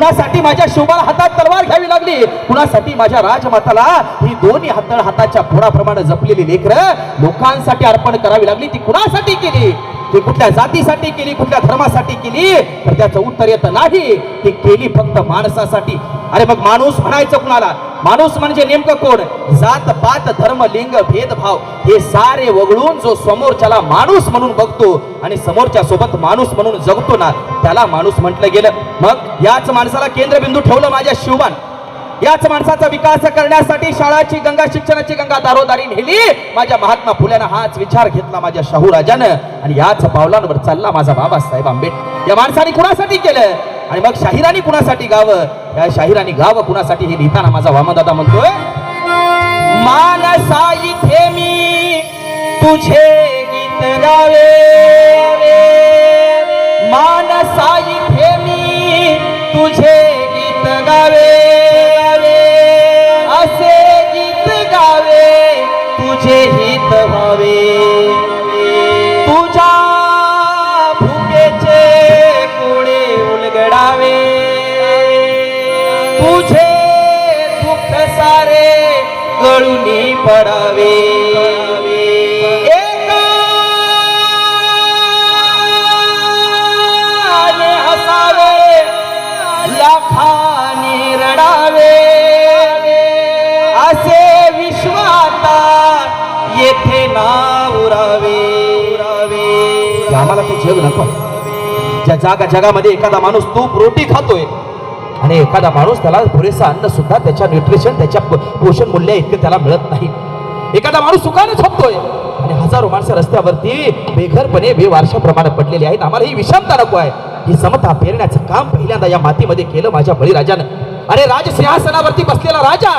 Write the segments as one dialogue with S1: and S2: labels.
S1: कुणासाठी माझ्या शोभाला हातात तलवार घ्यावी लागली? कुणासाठी माझ्या राजमाताला ही दोन्ही हातळ हाताच्या फोडाप्रमाणे जपलेली लेकर लोकांसाठी अर्पण करावी लागली? ती कुणासाठी केली? ती कुठल्या जातीसाठी केली कुठल्या धर्मासाठी केली तर त्याचं उत्तर येतं नाही. ती केली फक्त माणसासाठी. अरे मग माणूस म्हणायचं कुणाला? माणूस म्हणजे नेमकं कोण? जात पात धर्म लिंग भेदभाव. हे सारे वगळून जो समोरच्याला माणूस म्हणून बघतो आणि समोरच्या सोबत माणूस म्हणून जगतो ना त्याला माणूस म्हटलं गेलं. मग याच माणसाला केंद्रबिंदू ठेवलं माझ्या शिवबान याच माणसाचा विकास करण्यासाठी शाळाची गंगा शिक्षणाची गंगा दारोदारी नेली. माझ्या महात्मा फुल्यानं हाच विचार घेतला माझ्या शाहू राजानं. आणि याच पावलांवर चालला माझा बाबासाहेब आंबेडकर. या माणसाने कुणासाठी केलं? आणि मग शाहिरानी कुणासाठी गावं? या शाहिरानी गावं कुणासाठी हे लिहिताना माझा वामनदादा म्हणतोय? मानसा इथे मी तुझे गीत गावे मानसा इथे मी तुझे હવે પૂજા ભૂગે છે કુણે ઉલગડાવે. પૂછે દુઃખ સારે ગળું ની પડાવે ખાની રડાવે. ते जग नको. ज्या जागा जगामध्ये एखादा माणूस तूप रोटी खातोय आणि एखादा माणूस त्याला पुरेसा अन्न सुद्धा त्याच्या न्यूट्रिशन त्याच्या पोषण मूल्य इतकं त्याला मिळत नाही. एखादा माणूस सुखाने झोपतोय आणि हजारो माणसं रस्त्यावरती बेघरपणे बेवारशाप्रमाणे पडलेली आहेत. आम्हाला ही विषमता नको आहे. ही समता पेरण्याचं काम पहिल्यांदा या मातीमध्ये केलं माझ्या बळीराजानं. अरे राजसिंहासनावरती बसलेला राजा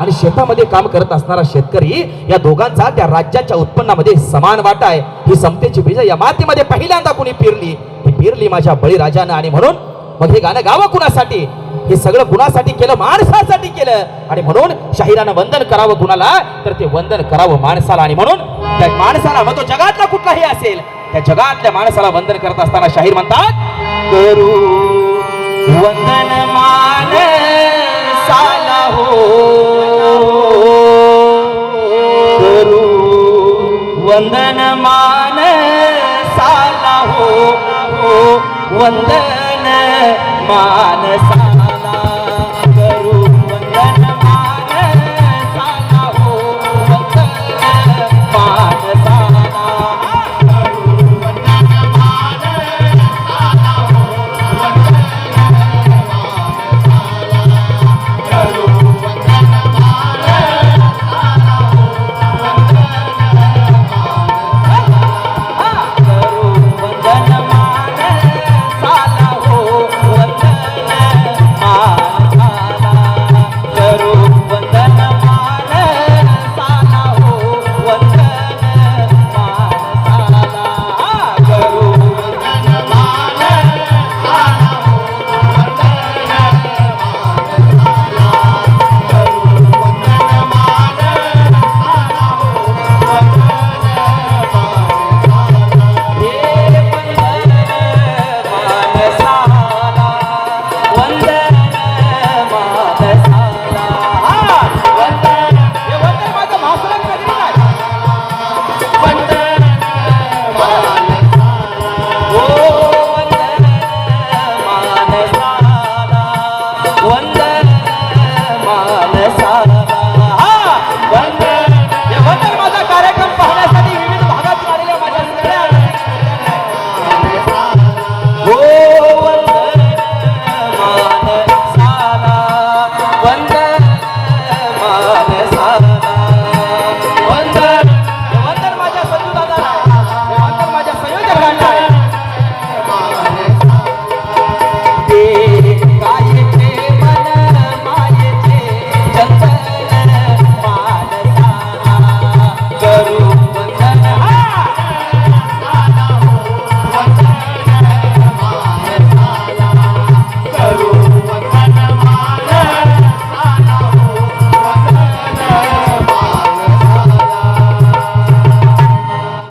S1: आणि शेतामध्ये काम करत असणारा शेतकरी या दोघांचा त्या राज्याच्या उत्पन्नामध्ये समान वाटा आहे. ही समतेची बीज या मातीमध्ये पहिल्यांदा कुणी पेरली? ही पेरली माझ्या बळीराजानं आणि म्हणून मग हे गाणं गावं कुणासाठी? हे सगळं कुणासाठी केलं माणसासाठी केलं. आणि म्हणून शाहिरानं वंदन करावं कुणाला तर ते वंदन करावं माणसाला. आणि म्हणून त्या माणसाला मग तो जगातला कुठलाही असेल त्या जगातल्या माणसाला वंदन करत असताना शाहीर म्हणतात करू वंदन माणसाला हो. वंदन मानसाला हो हो वंदन मान साला